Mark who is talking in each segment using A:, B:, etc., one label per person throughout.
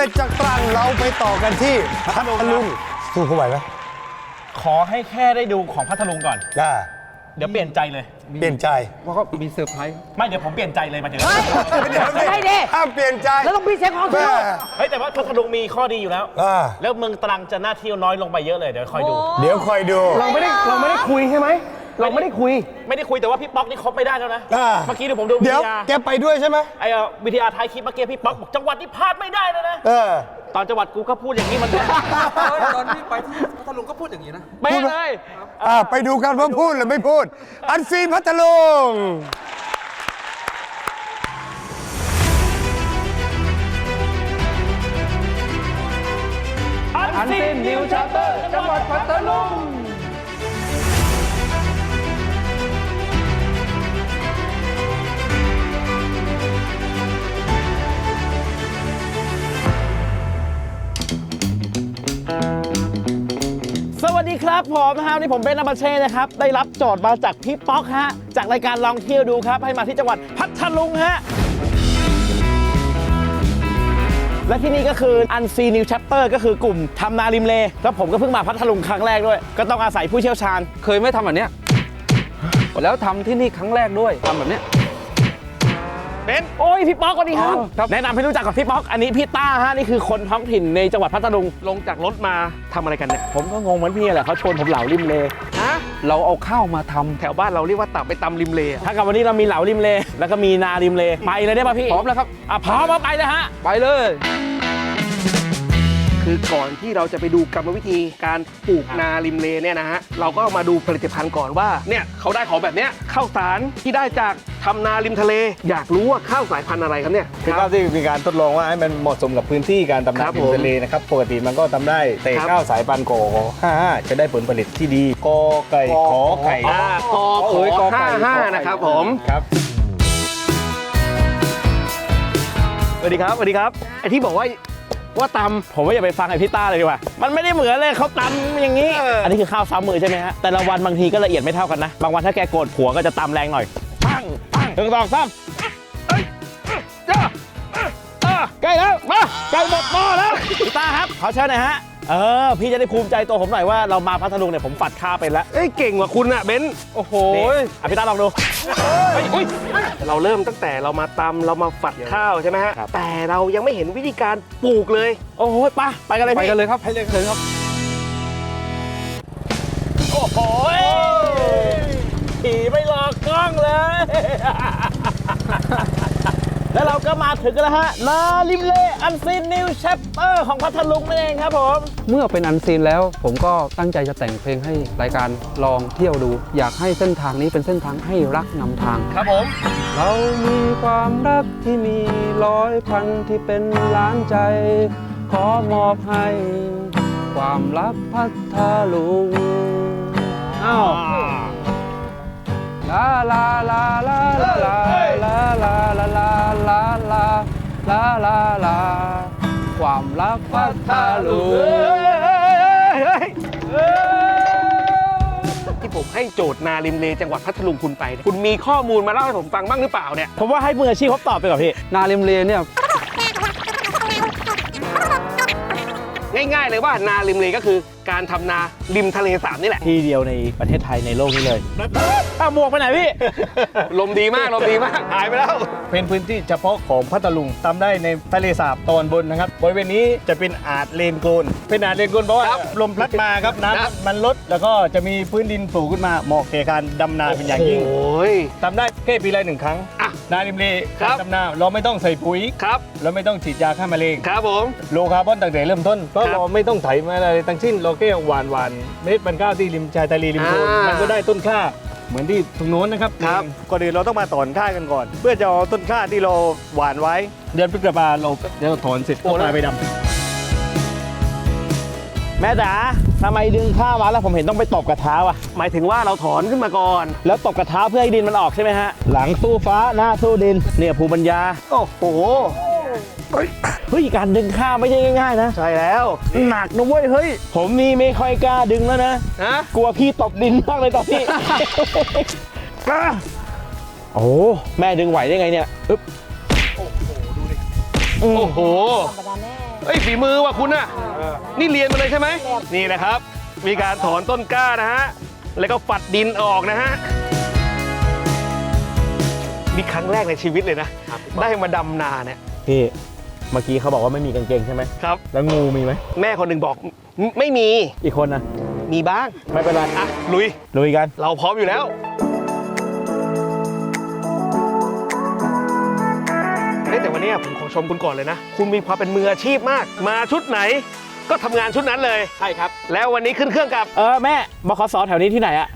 A: ร็จจากตรังเราไปต่อกันที่พัทลุงสู้เขาไหวไหม
B: ขอให้แค่ได้ดูของพัทลุงก่อน
A: อ่า
B: เดี๋ยวเปลี่ยนใจเลย
A: เปลี่ยนใจ
C: เพราะเขามีเซอร์ไพรส์
B: ไม่เดี๋ยวผมเปลี่ยนใจเลยมาถึง
A: เดี๋ยว
D: ไม่ได้ดิ
A: ห้ามเปลี่ยนใจ
D: แล้วต้องพี่เช็คของ
A: แม่
D: ที่ลูก
B: เฮ้ยแต่ว่าพัทลุงมีข้อดีอยู่แล้ว
A: อ่า
B: แล้วเมืองตรังจะน่าเที่ยวน้อยลงไปเยอะเลยเดี๋ยวคอยดู
A: เดี๋ยวคอยดู
C: เราไม่ได้เราไม่ได้คุยใช่ไหม เราไม่ได้คุย
B: ไม่ได้คุยแต่ว่าพี่ป๊อกนี่คบไม่ได้แล้วนะ
A: อ่า
B: เมื่อกี้เดี๋ยวผมดูวิ
A: เดี๋
B: ท
A: ยวยาแกไปด้วยใช่ไหม
B: ไอ้เอ่อวิทยาท้ายคลิปเมื่อกี้พี่ป๊อกบอกจังหวัดนี้พลาดไม่ได้เลยนะ
A: เออ
B: ตอนจังหวัดกูก็พูดอย่างนี้มัน
E: ตอนที่ไปที่พัทลุงก็พูดอย่างนี้นะ
B: เป๊ะเลย
A: อ่าไปดูกันว่าพูดหรือไม่พูด อันซีนพัทลุง
B: อันซีนนิวชาร์เตอร์จังหวัดพัทลุง ครับผมนะฮะวันนี่ผมเบนอาบาเช่นะครับ ได้รับโจทย์มาจากพี่ป๊อกฮะ จากรายการลองเที่ยวดูครับ ให้มาที่จังหวัดพัทลุงฮะ และที่นี่ก็คือ Unseen New Chapter ก็คือกลุ่มทำนาริมเลแล้วผมก็เพิ่งมาพัทลุงครั้งแรกด้วย ก็ต้องอาศัยผู้เชี่ยวชาญ
C: เคยไม่ทำแบบเนี้ยแล้วทำที่นี่ครั้งแรกด้วยทำแบบเนี้ย
B: เบนโอ้ยพี่ป๊อกสวัสดีครับ
C: อ๋อครับ
B: แนะนำให้รู้จักกับพี่ป๊อก อันนี้พี่ต้าฮะนี่คือคนท้องถิ่นในจังหวัดพัทลุง ลงจากรถมาทำอะไรกันเนี่ยผมก็งงเหมือนพี่แหละเขาชวนผมเหลาริมเล
C: ฮะเราเอาข้าวมาทำ
B: แถวบ้านเราเรียกว่าตับไปตำริมเลถ้ากับวันนี้เรามีเหลาริมเล แล้วก็มีนาริมเล ไปเลยได้ป่ะพี่
C: พร้อมแล้วครับ
B: อะพร้อมมาไปเลยฮะ
C: ไปเลย
F: คือก่อนที่เราจะไปดูกรรมวิธีการปลูกนาริมเลเนี่ยนะฮะ เราก็มาดูผลิตภัณฑ์ก่อนว่า เนี่ยเขาได้ของแบบเนี้ยข้าวสารที่ได้จาก ทำนาริมทะเล อยากรู้ว่าข้าวสายพันธุ์อะไรครับเนี่ย
G: คือข้าวที่มีการทดลองว่าให้มันเหมาะสมกับพื้นที่การทำ
F: ครั
G: นา
F: บ
G: ริมทะเลนะครับปกติมันก็ทำได้แต่
F: ครับ
G: ข้าวสายพันธุ์กอ55 จะได้ผลผลิตที่ดีกอไก่ขอไก่
F: อ่ากอข
G: เอ้
F: อย
G: กอไก่
F: ห้าห้า
G: ขอไก่
F: นะครับผม
G: ครับ
F: สวัสดีครับสวัสดีครับไอที่บอกว่าว่าต
B: ผมว่าอย่าไปฟังไอพี่ต้าเลยดีกว่า มันไม่ได้เหมือนเลยเขาตำอย่างนี้
F: เอออั
B: อันนี้คือข้าวซ้ำมือใช่ไหมฮะ แต่ละวันบางทีก็ละเอียดไม่เท่ากันนะ บางวันถ้าแกโกรธผัวก็จะตำแรงหน่อยปังปัง หนึ่งสองสามเอ้ยจ้าอะใกล้แล้วมาใกล้หมดหม้อแล้วพี่ต้าครับขอเชิญหน่อยฮะเออพี่จะได้ภูมิใจตัวผมหน่อยว่าเรามาพัทลุงเนี่ยผมฝัดข้าวเป็นแล้วำ
F: เอ้ยเก่งกว่าคุณอะเบนซ์
C: โอ้โห
B: นี่อะพี่ต้าลองดูเฮ้ยอุ้ย
F: เราเริ่มตั้งแต่เรามาตำเรามาฝัดข้าวใช่ไหมฮะแต่เรายังไม่เห็นวิธีการปลูกเลย
B: โอ้โหไปไปกันเลย
C: ไป
B: พี่
C: กันเลยครับไปเลยเลยครับ
B: โอ้โห ผีไม่หลอกกล้องเลย แล้วเราก็มาถึงกันแล้วฮะนาริมเลอันซีนนิวแชปเปอร์ของพัทลุงนั่นเองครับผม
C: เมื่อเป็นอันซีนแล้วผมก็ตั้งใจจะแต่งเพลงให้รายการลองเที่ยวดู อยากให้เส้นทางนี้เป็นเส้นทางให้รักนำทาง
F: ครับผม
C: เรามีความรักที่มีร้อยพันที่เป็นล้านใจ ขอมอบให้ ความรักพัทลุงอ้าว ลาลาลาลาลาลาลาลาลาลาลาลาลาลาลาความรักพัทลุง
F: ที่ผมให้โจทย์นาริมเลจังหวัดพัทลุงคุณไปเนี่ยคุณมีข้อมูลมาเล่าให้ผมฟังบ้างหรือเปล่าเนี่ย
B: ผมว่าให้มืออาชีพเขาตอบไปก่อนพี่
C: นาริมเลเนี่ย
F: ง่ายๆเลยว่านาริมเลก็คือการทำนาริมทะเลสาบนี่แหละ
B: ที่เดียวในประเทศไทยในโลกนี้เลยอ้าวหมวกไปไหนพี่
F: ลมดีมากลมดีมากหายไปแล้ว
G: เป็นพื้นที่เฉพาะของพัทลุงทำได้ในทะเลสาบตอนบนนะครับ บริเวณนี้จะเป็นอาจเลนโกลนเป็นอาจเลนโกลนเพราะว่า
F: ครับ
G: ลมพัดมาครับ
F: ครับ
G: น้ำมันลดแล้วก็จะมีพื้นดินปลูกขึ้นมาเหมาะแก่การดำนาเป็นอย่างยิ่ง
F: โอ้ย
G: ทำได้แค่ปีละหนึ่งครั้ง
F: อะ
G: นาริมเล
F: ครั
G: การ
F: บ
G: ดำนาเราไม่ต้องใส่ปุ๋ย
F: ครับ
G: เราไม่ต้องฉีดยาฆ่าแมลง
F: ครับผม
G: โลคาร์บอนตั้งแต่เริ่มต้นเพราะ
F: ครับ
G: เราไม่ต้องไถมาอะไรทั้งสิ้นเราแค่หวานหวานเม็ดพันธุ์ข้าวที่ริมชายทะเลริมโขง
F: อ่ามั
G: มันก็ได้ต้นข้าเหมือนที่ตรงโน้นนะครับ
F: ครับ
G: ก่อนอื่นเราต้องมาถอนข้ากันก่อน เพื่อจะเอาต้นข้าที่เราหวานไว้ เดือนพฤษภาเราเดี๋ยวถอนเสร็จก็ปลายไปดำ
B: แม่จ๋าทำไมดึงข้าวมาแล้วผมเห็นต้องไปตบกระเท้าอะ
F: หมายถึงว่าเราถอนขึ้นมาก่อน
B: แล้วตบกระเท้าเพื่อให้ดินมันออกใช่ไหมฮะ หลังสู้ฟ้าหน้าสู้ดิน เนี่ยภูมิปัญญา
F: โอ้โห
B: เฮ้ยการดึงข้าวไม่ใช่ง่ายๆนะ
F: ใช่แล้ว
B: หนักนะเว้ยเฮ้ย ผมนี่ไม่ค่อยกล้าดึงแล้วนะ
F: นะ
B: กลัวพี่ตบดินมากเลยตอนนี้ โอ้แม่ดึงไหวได้ไงเนี่ย อึ๊บ
F: โอ้โห เอ้ยฝีมือว่ะคุณน่ะนี่เรียนมาเลยใช่ไหมนี่นะครับ มีการถอนต้นกล้านะฮะแล้วก็ฝัดดินออกนะฮะนี่ครั้งแรกในชีวิตเลยนะ ได้มาดำนาเนี่ย
B: พี่เมื่อกี้เขาบอกว่าไม่มีกางเกงใช่ไหม
F: ครับ
B: แล้วงูมีไหม
F: แม่คนหนึ่งบอกไม่ไม่มี
B: อีกคนนะ
F: มีบ้าง
B: ไม่เป็นไร
F: อะลุย
B: ลุยกัน
F: เราพร้อมอยู่แล้ว เฮ้ยแต่วันนี้ผมขอชมคุณก่อนเลยนะ คุณมีความเป็นมืออาชีพมาก มาชุดไหน ก็ทำงานชุดนั้นเลย
B: ใช่ครับ
F: แล้ววันนี้ขึ้นเครื่องกับ
B: เออแม่บขสแถวนี้ที่ไหนอะ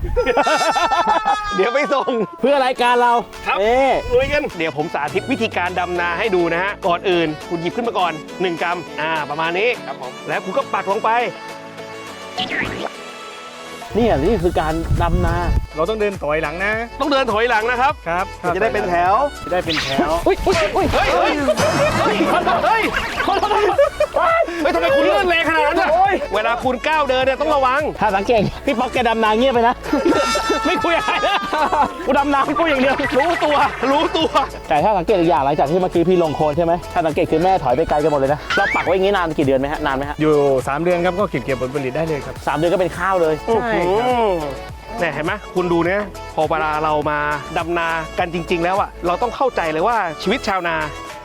F: เดี๋ยวไปส่ง
B: เพื่อรายการเรา
F: ครับ
B: เอ๊ะ
F: ลุยกัน เดี๋ยวผมสาธิตวิธีการดำนาให้ดูนะฮะ ก่อนอื่น คุณหยิบขึ้นมาก่อน 1กรัมอ่า ประมาณนี้ ครับผม แล้วคุณก็ปักลงไป
B: นี่อะนี่คือการดำนา
G: เราต้องเดินถอยหลังนะ
F: ต้องเดินถอยหลังนะครับ
G: ครับ
F: จะได้เป็นแถว
G: จะได้เป็นแถว
B: อุ้ยอุ้ยอุ้ย
F: เฮ้ยเฮ้ยเฮ้ยเฮ้ย
B: ขอโทษขอโทษ
F: เฮ้ยทำไมคุณเลื่อนแรงขนาดนั้นน่ะเวลาคุณก้าวเดินเนี่ยต้องระวัง
B: ถ้าสังเกตพี่ป๊อกแกดำนาเงียบไปนะ ไม่คุยอะไรนะกูดำนากูอย่างเดียว
F: รู้ตัว รู้ตัว
B: แต่ถ้าสังเกตอีกอย่างหลังจากที่เมื่อกี้พี่ลงโคลนใช่ไหมถ้าสังเกตคือแม่ถอยไปไกลกันหมดเลยนะ เราปักไว้อย่างนี้นานกี่เดือนไหมฮะ นานไหมฮะ
G: อยู่ 3 เดือนครับก็เก็บเกี่ยวผลผลิตได้เลยครับ
B: สามเดือนก็เป็นข้าวเลย
G: ใช่ครับ
F: เนี่ยเห็นไหมคุณดูเนี่ยพอเวลาเรามาดำนากันจริง ๆ แล้วอะเราต้องเข้าใจเลยว่าชีวิตชาวนา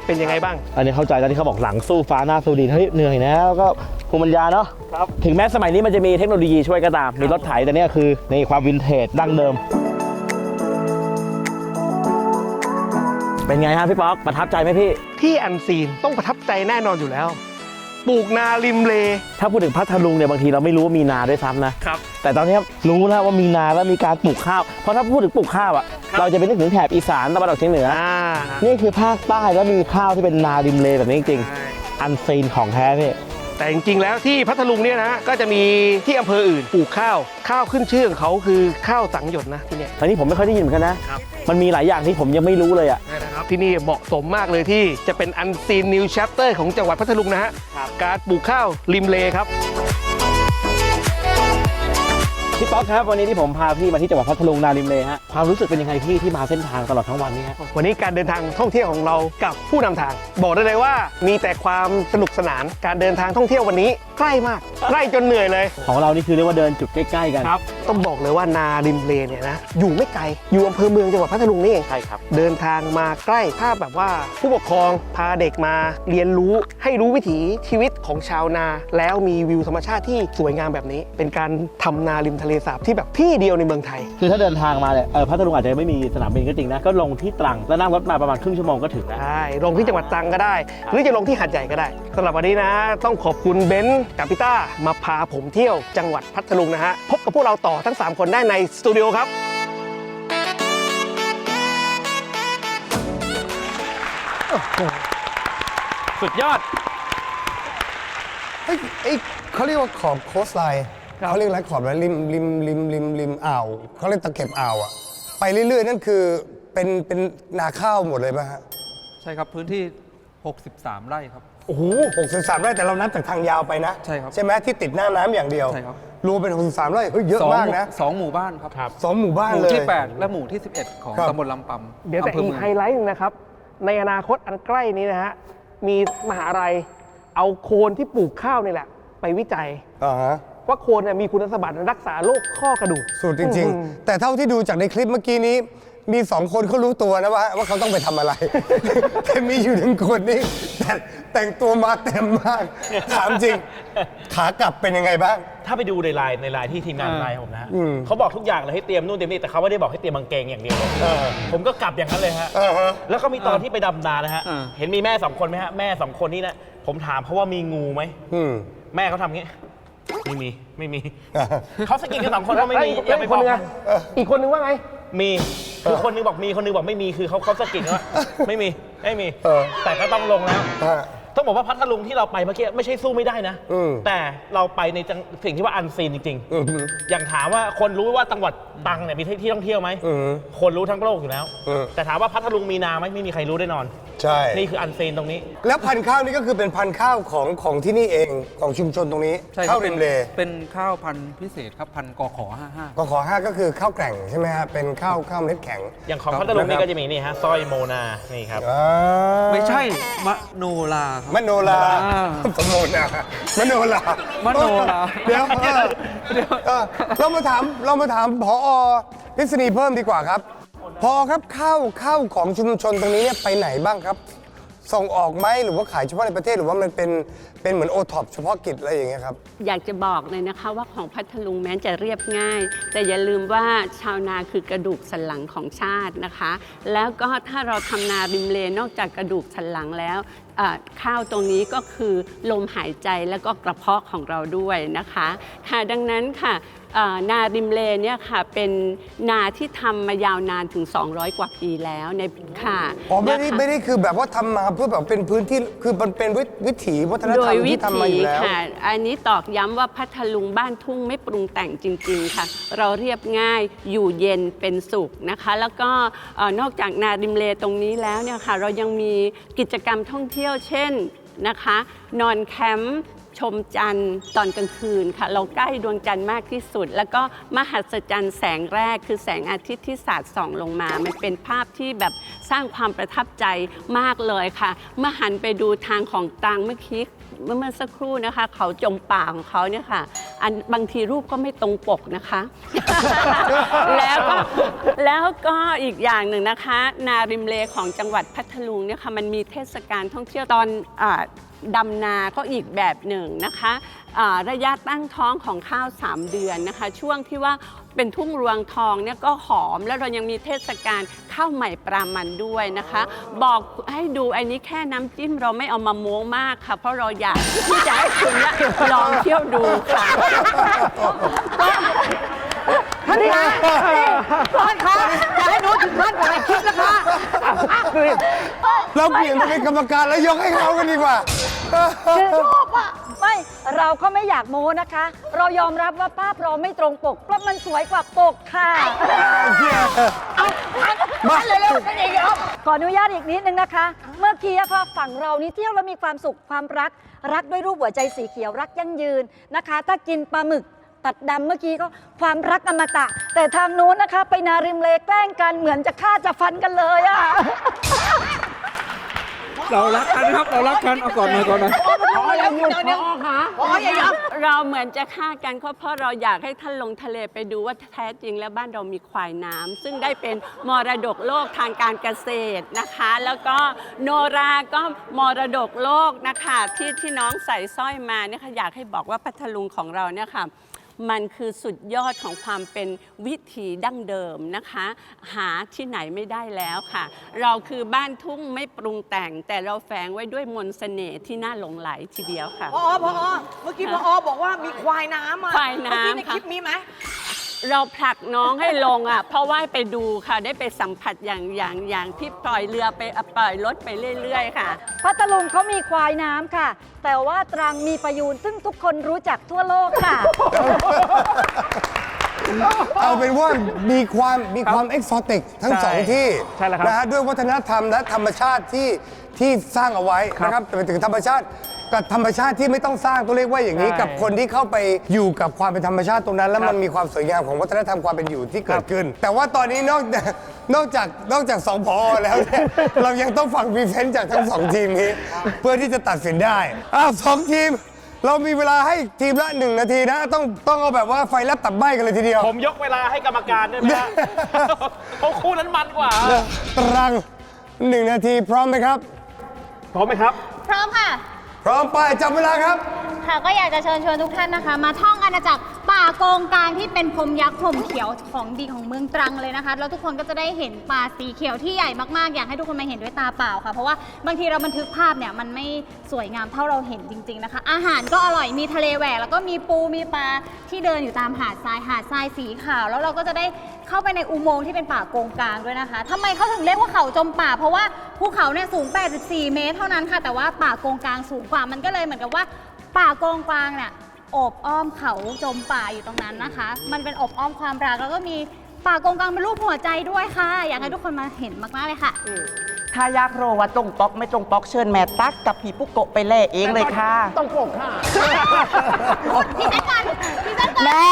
F: เป็นยังไงบ้าง
B: อันนี้เข้าใจแล้วที่เขาบอกหลังสู้ฟ้าหน้าสู้ดินเฮ้ยเหนื่อยนะแล้วก็ภูมิปัญญาเนาะ
F: ครับ
B: ถึงแม้สมัยนี้มันจะมีเทคโนโลยีช่วยก็ตาม มีรถไถแต่เนี่ยคือในความวินเทจดั้งเดิม เป็นไงฮะพี่ป๊อกประทับใจไหมพี่
F: ที่อันซีนต้องประทับใจแน่นอนอยู่แล้ว ปลูกนาริมเล
B: ถ้าพูดถึงพัทลุงเนี่ยบางทีเราไม่รู้ว่ามีนาด้วยซ้ำนะ
F: ครับ
B: แต่ตอนนี้รู้แล้วว่ามีนาแล้วมีการปลูกข้าวเพราะถ้าพูดถึงปลูกข้าวอะ
F: ครับ
B: เราจะไปนึกถึงแถบอีสานตะวันออกเฉียงเหนือ
F: อ่า
B: นี่คือภาคใต้แล้วมีข้าวที่เป็นนาริมเลแบบนี้จริง
F: ใช่
B: ๆอันซีนของแท้พี่
F: แต่จริงๆแล้วที่พัทลุงเนี่ยนะก็จะมีที่อำเภออื่นปลูกข้าว ข้าวขึ้นชื่อของเขาคือข้าวสังหยดนะที่เนี่ย
B: อันนี้ผมไม่ค่อยได้ยินเหมือนกันนะ
F: ครับ
B: มันมีหลายอย่างที่ผมยังไม่รู้เลยอะ
F: นะครับ ที่นี่เหมาะสมมากเลยที่จะเป็นอันซีนนิว c h ปเตอร์ของจังหวัดพัทลุงนะฮะการปลูกข้าวริมเลครับ
B: พี่ป๊อกครับวันนี้ที่ผมพาพี่มาที่จังหวัดพัทลุงนาริมเลฮะความรู้สึกเป็นยังไงพี่ที่มาเส้นทางตลอดทั้งวันนี้ฮะ
F: วันนี้การเดินทางท่องเที่ยวของเรากับผู้นำทาง บอกได้เลยว่ามีแต่ความสนุกสนานการเดินทางท่องเที่ยววันนี้ใกล้มากใกล้จนเหนื่อยเลย
B: ของเรานี่คือเรียกว่าเดินจุดใกล้ๆกัน
F: ครับต้องบอกเลยว่านาริมเลเนี่ยนะอยู่ไม่ไกลอยู่อำเภอเมืองจังหวัดพัทลุงนี่เอง
B: ใช่ครับ
F: เดินทางมาใกล้ถ้าแบบว่าผู้ปกครองพาเด็กมาเรียนรู้ให้รู้วิถีชีวิตของชาวนา แล้วมีวิวธรรมชาติที่สวยงามแบบนี้ เป็นการทำนาริมทะเลสาบที่แบบที่เดียวในเมืองไทย
B: คือถ้าเดินทางมาเนี่ยเออพัทลุงอาจจะไม่มีสนามบินก็จริงนะ ก็ลงที่ตรังแล้วนั่งรถมาประมาณครึ่งชั่วโมงก็ถึงแล้ว
F: ใช่ลงที่จังหวัดตรังก็ได้ หรือจะลงที่หาดใหญ่ก็ได้สำหรับวันนี้นะ ต้องขอบคุณเบนซ์กับพี่ต้ามาพาผมเที่ยวจังหวัดพัทลุงนะฮะพบกับพวกเราต่อทั้ง 3 คนได้ในสตูดิโอครับ
B: สุดยอด
A: เฮ้ยไอ้เขาเรียกว่าขอบโคสไลน์ เขาเรียกอะไรขอบอะไรริมริมริมริมริมอ่าวเขาเรียกตะเข็บอ่าวอะไปเรื่อยๆ นั่นคือเป็นเป็นนาข้าวหมดเลยป่ะฮะ
E: ใช่ครับพื้นที่ 63 ไร่ครับ
A: โอ้โหหกสิบสามไร่แต่เรานับจากทางยาวไปนะ
E: ใช่ครับ
A: ใช่ไหมที่ติดหน้าน้ำอย่างเดียว
E: ใช่ครับ
A: รวมเป็นหกสิบสามไร่เฮ้ยเยอะ
E: สอง
A: มากนะ
E: สองหมู่บ้านครับ
A: สองหมู่บ้าน
E: หมู่
A: เลย
E: ที่ 8 และหมู่ที่ 11 ของ
A: ครับ
E: ตำบลลำปำ
F: เดี๋ยวแต่
E: อำเภอ
F: อี
E: เมื
F: ก
E: อง
F: ไฮไลท์หนึงนะครับ ในอนาคตอันใกล้นี้นะฮะ มีมหาลัยเอาโคนที่ปลูกข้าวนี่แหละ ไปวิจัย
A: อ่าฮะ
F: ว่าโคนเนี่ยมีคุณสมบัติรักษาโรคข้อกระดูก
A: สุดจริง ๆ แต่เท่าที่ดูจากในคลิปเมื่อกี้นี้ มีสองคนเขารู้ตัวนะว่าว่าเขาต้องไปทำอะไร แต่มีอยู่หนึ่งคนนี่แต่แต่งตัวมาเต็มมาก ถามจริง ขากลับเป็นยังไงบ้าง
B: ถ้าไปดูในไลน์ในไลน์ที่ทีมงานไลน์ผมนะฮะ
A: อืม
B: เขาบอกทุกอย่างเลยให้เตรียมนู่นเตรียมนี่แต่เขาไม่ได้บอกให้เตรียมกางเกงอย่างเดียวเลย
A: เออ
B: ผมก็กลับอย่างนั้นเลยฮะ
A: เออฮะ
B: แล้วก็มีตอนที่ไปดำนานะฮะ
E: อ่า
B: เห็นมีแม่สองคนไหมฮะแม่สองคนนี่นะผมถามเขาว่ามีงูไหม
A: อืม
B: แม่เขาทำงี้ ไม่มี ไม่มี
A: อ่า
B: เขาสกินกันสองคนว่าไม่มี
F: แล้ว
B: อย่าไป
F: อีก
B: บ
F: ค
B: อนก
F: นึง
B: นะ
F: อะอีกคนนึงว่าไง
B: มี คือคนนึงบอกมี คนนึงบอกไม่มี คือเขาเขาสกินว่าไม่มี ไม่มี
A: เออ
B: แต่ก็ต้องลงแล้ว
A: อ่า
B: ต้องบอกว่าพัทลุงที่เราไปเมื่อกี้ไม่ใช่สู้ไม่ได้นะ
A: อืม
B: แต่เราไปในจังสิ่งที่ว่าอันซีนจริง
A: อืม
B: ๆอย่างถามว่าคนรู้ว่าจังหวัดตรังเนี่ยมีที่ท่องเที่ยวไหม
A: อืม
B: คนรู้ทั้งโลกอยู่แล้ว
A: อืม
B: แต่ถามว่าพัทลุงมีนาไหมไม่มีใครรู้แน่นอน
A: ใช่
B: นี่คืออันซีนตรงนี้
A: แล้วพันธุ์ข้าวนี่ก็คือเป็นพันธุ์ข้าวของของที่นี่เองของชุมชนตรงนี้
E: ใช่ครั
A: ข้า
E: บ
A: วริมเล
E: เป็นข้าวพันธุ์พิเศษครับพันธุ์กขอ55
A: กขอห้าก็คือข้าวแกร่งใช่ไหมฮะเป็นข้าวข้าวเม็ดแข็ง
B: อย่างของ
E: ครับ
B: พัทลุงนี่ก็จะมีนี่ฮะสร้อยโมนา นี่ครับ
A: อ่า
E: ไม่ใช่มะโนลาครับ
A: มโนลา
E: อ่า
A: สมโนนามโนลาม
E: โนลา
A: เดี๋ยวเออเออเรามาถามเรามาถามผอพิษณีเพิ่มดีกว่าครับ พอครับข้าวข้าวของชุมชนตรงนี้เนี่ยไปไหนบ้างครับ ส่งออกไหมหรือว่าขายเฉพาะในประเทศหรือว่ามันเป็นเป็นเหมือนโอท็อปเฉพาะกิจอะไรอย่างเงี้ยครับ
D: อยากจะบอกเลยนะคะว่าของพัทลุงแม้จะเรียบง่าย แต่อย่าลืมว่าชาวนาคือกระดูกสันหลังของชาตินะคะ แล้วก็ถ้าเราทำนาริมเลนอกจากกระดูกสันหลังแล้วอ่าข้าวตรงนี้ก็คือลมหายใจแล้วก็กระเพาะของเราด้วยนะคะ ค่ะดังนั้นค่ะ นาริมเลเนี่ยค่ะเป็นนาที่ทำมายาวนานถึง 200 กว่าปีแล้วในค่ะ
A: อ๋อไม่ได้
D: นะคะ
A: ไม่ได้คือแบบว่าทำมาเพื่อแบบเป็นพื้นที่คือมันเป็นวิวิถีวัฒน
D: โด
A: ธรร
D: ย
A: ม
D: วิ
A: ที่ทำมา
D: ถี
A: อยู่แล้ว
D: ค่ะ อันนี้ตอกย้ำว่าพัทลุงบ้านทุ่งไม่ปรุงแต่งจริง ๆ ค่ะ เราเรียบง่ายอยู่เย็นเป็นสุขนะคะ แล้วก็เอ่อนอกจากนาดิมเลตรงนี้แล้วเนี่ยค่ะ เรายังมีกิจกรรมท่องเที่ยวเช่นนะคะ นอนแคมป์ ชมจันทร์ตอนกลางคืนค่ะ เราใกล้ดวงจันทร์มากที่สุด แล้วก็มหัศจรรย์แสงแรกคือแสงอาทิตย์ที่สาดส่องลงมา มันเป็นภาพที่แบบสร้างความประทับใจมากเลยค่ะ เมื่อหันไปดูทางของตังเมื่อกี้เมื่อเมื่อสักครู่นะคะ เขาจมป่าของเขาเนี่ยค่ะ อันบางทีรูปก็ไม่ตรงปกนะคะ แล้วก็แล้วก็อีกอย่างหนึ่งนะคะ นาริมเลของจังหวัดพัทลุงเนี่ยค่ะมันมีเทศกาลท่องเที่ยวตอนอา ดำนาก็อีกแบบหนึ่งนะคะอ่าระยะตั้งท้องของข้าว 3 เดือนนะคะ ช่วงที่ว่าเป็นทุ่งรวงทองเนี่ยก็หอม แล้วเรายังมีเทศกาลข้าวใหม่ปลามันด้วยนะคะ บอกให้ดูอันนี้แค่น้ำจิ้มเราไม่เอามาโม้มากค่ะ เพราะเราอยากที่จะให้คุณเนี่ยลองเที่ยวดูค่ะ
H: ท่านนี่คะท่านคะอย่าให้นูถึงขั้นถ่ายคลิปนะคะ
A: เราเปลี่ยนเป็นกรรมการแล้วยกให้เขากันดีกว่า
H: ชอบอะ ไม่เราก็ไม่อยากโม้นะคะ เรายอมรับว่าภาพเราไม่ตรงปก เพราะมันสวยกว่าปกค่ะ
A: มา
H: เร็วๆนั่นเองครับขออนุญาตอีกนิดนึงนะคะ เมื่อกี้อะค่ะฝั่งเรานี่เที่ยวแล้วมีความสุขความรัก รักด้วยรูปหัวใจสีเขียวรักยั่งยืนนะคะ ถ้ากินปลาหมึกตัดดำเมื่อกี้ก็ความรักอมตะ แต่ทางนู้นนะคะ ไปนาริมเลแกล้งกันเหมือนจะฆ่าจะฟันกันเลยอะ
E: เรารักกันครับ เรารักกัน เอาก่อนหน่อยก่อนหน่อยพอ
D: เราเหมือนจะฆ่ากันเพราะเราอยากให้ท่านลงทะเลไปดูว่าแท้จริงแล้วบ้านเรามีควายน้ำซึ่งได้เป็นมรดกโลกทางการเกษตรนะคะ แล้วก็โนราก็มรดกโลกนะคะที่ที่น้องใส่สร้อยมาเนี่ยค่ะอยากให้บอกว่าพัทลุงของเราเนี่ยค่ะ มันคือสุดยอดของความเป็นวิถีดั้งเดิมนะคะ หาที่ไหนไม่ได้แล้วค่ะ เราคือบ้านทุ่งไม่ปรุงแต่ง แต่เราแฝงไว้ด้วยมนต์เสน่ห์ที่น่าหลงไหลทีเดียวค่ะ
H: พอพอเมื่อกี้พอบอกว่ามีควายน้ำอะ
D: ควายน้ำ
H: เมื่อกี้ใน
D: ค่ะ
H: คลิปมีไหม
D: เราผลักน้องให้ลงอะ เพราะว่าไปดูค่ะได้ไปสัมผัสอย่างอย่างอย่างที่ปล่อยเรือไปอะปล่อยรถไปเรื่อย ๆ ค่ะ
H: พัทลุงเขามีควายน้ำค่ะ แต่ว่าตรังมีประยูนซึ่งทุกคนรู้จักทั่วโลกค่ะ
A: เอาเป็นว่ามีความมีความเอกซอติกทั้ง
B: ใช่
A: สองที่
B: ใช่แล้วครับ
A: นะฮะด้วยวัฒนธรรมและธรรมชาติที่ที่สร้างเอาไว้
B: ครับ
A: นะครับแต่ไปถึงธรรมชาติ กับธรรมชาติที่ไม่ต้องสร้างตัวเรียกว่าอย่างนี้
B: ใช่
A: กับคนที่เข้าไปอยู่กับความเป็นธรรมชาติตรงนั้น แล้ว
B: ครับ
A: มันมีความสวยงามของวัฒนธรรมความเป็นอยู่ที่เกิดขึ้น แต่ว่าตอนนี้นอกจากนอกจากนอกจากสองพอแล้วเนี่ยเรายังต้องฟังพรีเซนต์จากทั้งสองทีมนี้ เพื่อที่จะตัดสินได้อ้าวสองทีม เรามีเวลาให้ทีมละหนึ่งนาทีนะ ต้องต้องเอาแบบว่าไฟแลบตับใบกันเลยทีเดียว
B: ผมยกเวลาให้กรรมการได้ไหมฮะ เพราะคู่นั้นมันกว่า
A: ตรังหนึ่งนาทีพร้อมไหมครับ
B: พร้อมไหมครับ
I: พร้อมค่ะ
A: พร้อมไปจับเวลาครับ
I: ค่ะก็อยากจะเชิญชวนทุกท่านนะคะ มาท่องอาณาจักรป่าโกงกลางที่เป็นพรมยักษ์ผมเขียวของดีของเมืองตรังเลยนะคะ แล้วทุกคนก็จะได้เห็นป่าสีเขียวที่ใหญ่มากๆ อยากให้ทุกคนมาเห็นด้วยตาเปล่าค่ะ เพราะว่าบางทีเราบันทึกภาพเนี่ยมันไม่สวยงามเท่าเราเห็นจริง ๆนะคะ อาหารก็อร่อยมีทะเลแหวกแล้วก็มีปูมีปลาที่เดินอยู่ตามหาดทรายหาดทรายสีขาว แล้วเราก็จะได้ เข้าไปในอุโมงค์ที่เป็นป่าโกงกลางด้วยนะคะทำไมเขาถึงเรียกว่าเขาจมป่า เพราะว่าภูเขาเนี่ยสูง 84 เมตรเท่านั้นค่ะ แต่ว่าป่าโกงกลางสูงกว่า มันก็เลยเหมือนกับว่า ป่าโกงกลางเนี่ยโอบอ้อมเขาจมป่าอยู่ตรงนั้นนะคะ มันเป็นอบอ้อมความรักแล้วก็มีป่าโกงกลางเป็นรูปหัวใจด้วยค่ะ อยากให้ทุกคนมาเห็นมากๆเลยค่ะ
J: ถ้าอยากรู้ว่าตรงปอกไม่ตรงปอกเชิญแม่ตักกับพี่ปุกโกะไปแล่เองเลยค่ะ
B: ต้องโกกค่ะ
I: พี่เต้นก่อนพี่เต้นก่อน
J: แม่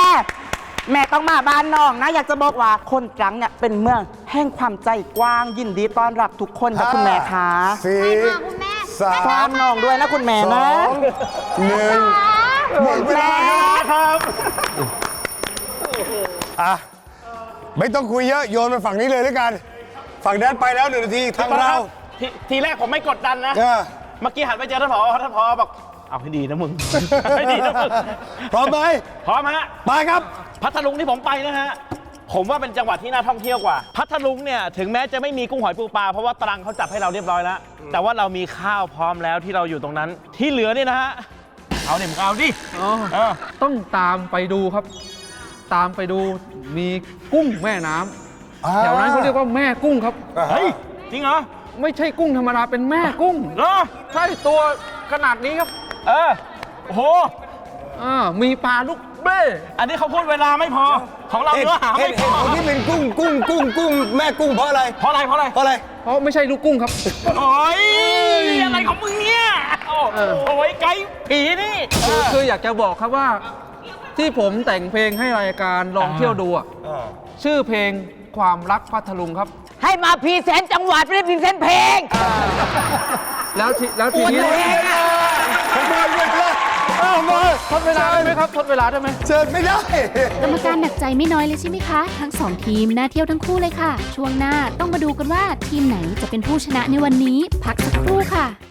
J: แม่ต้องมาบ้านน้องนะ อยากจะบอกว่าคนตรังเนี่ยเป็นเมืองแห่งความใจกว้างยินดีต้อนรับทุกคนนะคุณแม่คะ
A: สี่
I: ไปค่ะคุณแม่
A: สา
J: ฟ้ามมน้องด้วยนะคุณแม่
A: ส
J: นะ
A: องหนึ่งหมดเวลาครับอะไม่ต้องคุยเยอะโยนมาฝั่งนี้เลยแล้วกัน ฝั่งนั้นไปแล้วหนึ่งนาทีทางเรา
B: ททีแรกผมไม่กดดันนะ
A: เออ
B: เมื่อกี้หันไปเจอท่านผอท่านผอบอก เอาให้ดีนะมึง ให้ดีนะมึง
A: พร้อมไหม
B: พร้อมฮะ
A: ไปครับ
B: พัทลุงที่ผมไปนะฮะ ผมว่าเป็นจังหวัดที่น่าท่องเที่ยวกว่า พัทลุงเนี่ยถึงแม้จะไม่มีกุ้งหอยปูปลาเพราะว่าตรังเขาจับให้เราเรียบร้อยแล้ว แต่ว่าเรามีข้าวพร้อมแล้วที่เราอยู่ตรงนั้น ที่เหลือเนี่ยนะฮะ เอาเนี่ยมึงเอาดิ
E: อ๋อ
B: เออ
E: ต้องตามไปดูครับ ตามไปดูมีกุ้งแม่น้ำ
A: อ่า
E: แถวนั้นเขาเรียกว่าแม่กุ้งครับ
B: เฮ้ย จริงเหรอ
E: ไม่ใช่กุ้งธรรมดาเป็นแม่กุ้ง
B: เหรอ
E: ใช่ตัวขนาดนี้ครับ
B: เออโอ้โห
E: อ่ามีปลาลูก เบ้
B: อันนี้เขาพูดเวลาไม่พอ ของเรา
A: เหตุ
B: เนื้อหา
A: เห
B: ไม่
A: ตุ
B: พ
A: เหตุ
B: อ
A: ผลที่เป็นกุ้งกุ้งกุ้งกุ้งแม่กุ้งเพราะอะไร
B: เพราะอะไรเพราะอะไร
A: เพราะอะไร
E: เพราะไม่ใช่ลูกกุ้งครับ
B: โอ้ยอะไรของมึงเนี่ยโอ้โอ้ยไกด์ผีนี่
E: คือคืออยากจะบอกครับว่า ที่ผมแต่งเพลงให้รายการลองเที่ยวดูอะชื่อเพลงความรักพัทลุงครับ
J: ให้มาพรีเซนต์จังหวัดไม่ได้พรีเซนต์เพลง
E: แล้วทีแล้วทีนี้
A: ผมมาเยอะเลยเอามา
E: ทดเวลาได้ไหมครับทดเวลาได้ไหม
A: เชิญไม่ได้
K: กรรมการหนักใจไม่น้อยเลยใช่ไหมคะ ทั้งสองทีมน่าเที่ยวทั้งคู่เลยค่ะ ช่วงหน้าต้องมาดูกันว่าทีมไหนจะเป็นผู้ชนะในวันนี้ พักสักครู่ค่ะ